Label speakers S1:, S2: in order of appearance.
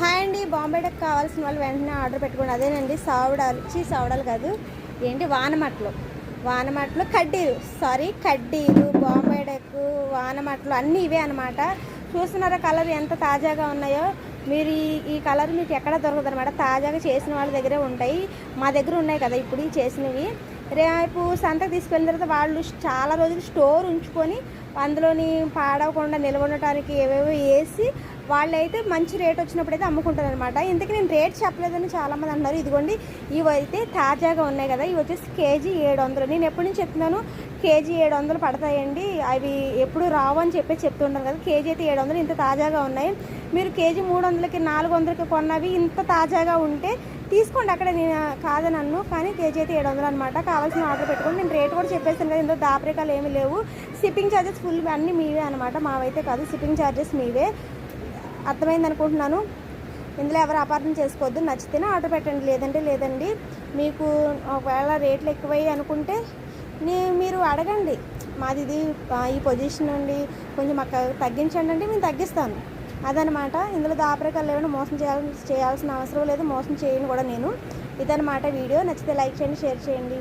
S1: Hi అండి Bombay duck కావాల్సిన వాళ్ళు వెంటనే ఆర్డర్ పెట్టుకోండి. అదేనండి సావడాలు. చీ సావడాలు కాదు. ఏంటి వానమట్లు. వానమట్లు కడ్డీలు. సారీ కడ్డీలు బాంబే డక్ వానమట్లు అన్నీ ఇవే అనమాట చూస్తున్నారా కలర్ ఎంత తాజాగా ఉన్నాయో? మీరు ఈ ఈ కలర్ మీకు ఎక్కడ దొరకదు అనమాట తాజాగా చేసిన వాళ్ళ దగ్గరే ఉంటాయి. మా దగ్గర ఉన్నాయి కదా ఇప్పుడు ఈ చేసినవి. రేపు సంతకు తీసుకెళ్ళిన తర్వాత వాళ్ళు చాలా రోజులు స్టోర్ ఉంచుకొని అందులోని పాడవకుండా నిల్వ ఉండటానికి ఏవేవో వేసి వాళ్ళైతే మంచి రేట్ వచ్చినప్పుడు అయితే అమ్ముకుంటారు అనమాట ఇంతకీ నేను రేట్ చెప్పలేదని చాలామంది అన్నారు. ఇదిగోండి ఇవి అయితే తాజాగా ఉన్నాయి కదా ఇవి వచ్చేసి కేజీ ఏడు వందలు నేను ఎప్పటి నుంచి చెప్తున్నాను కేజీ ఏడు వందలు పడతాయండి. అవి ఎప్పుడు రావు అని చెప్పి చెప్తుంటాను కదా కేజీ అయితే ఏడు వందలు ఇంత తాజాగా ఉన్నాయి. మీరు కేజీ మూడు వందలకి నాలుగు వందలకి కొన్నవి ఇంత తాజాగా ఉంటే తీసుకోండి. అక్కడ నేను కాదని అన్ను కానీ కేజీ అయితే ఏడు వందలు అనమాట కావాల్సిన ఆర్డర్ పెట్టుకోండి నేను రేట్ కూడా చెప్పేస్తాను కదా ఇందులో దాపరికాలు ఏమీ లేవు. షిప్పింగ్ ఛార్జెస్ ఫుల్ అన్నీ మీవే అనమాట మావైతే కాదు షిప్పింగ్ ఛార్జెస్ మీవే. అర్థమైంది అనుకుంటున్నాను. ఇందులో ఎవరు అపార్థం చేసుకోవద్దు. నచ్చితేనే ఆర్డర్ పెట్టండి. లేదంటే లేదండి. మీకు ఒకవేళ రేట్లు ఎక్కువయ్యి అనుకుంటే మీరు అడగండి. మాది ఇది ఈ పొజిషన్ నుండి కొంచెం మాకు తగ్గించండి అంటే మేము తగ్గిస్తాను. అదనమాట. ఇందులో దాపరికాలు ఏమైనా మోసం చేయాల్సి చేయాల్సిన అవసరం లేదు. మోసం చేయను కూడా నేను. ఇదనమాట వీడియో. నచ్చితే లైక్ చేయండి షేర్ చేయండి.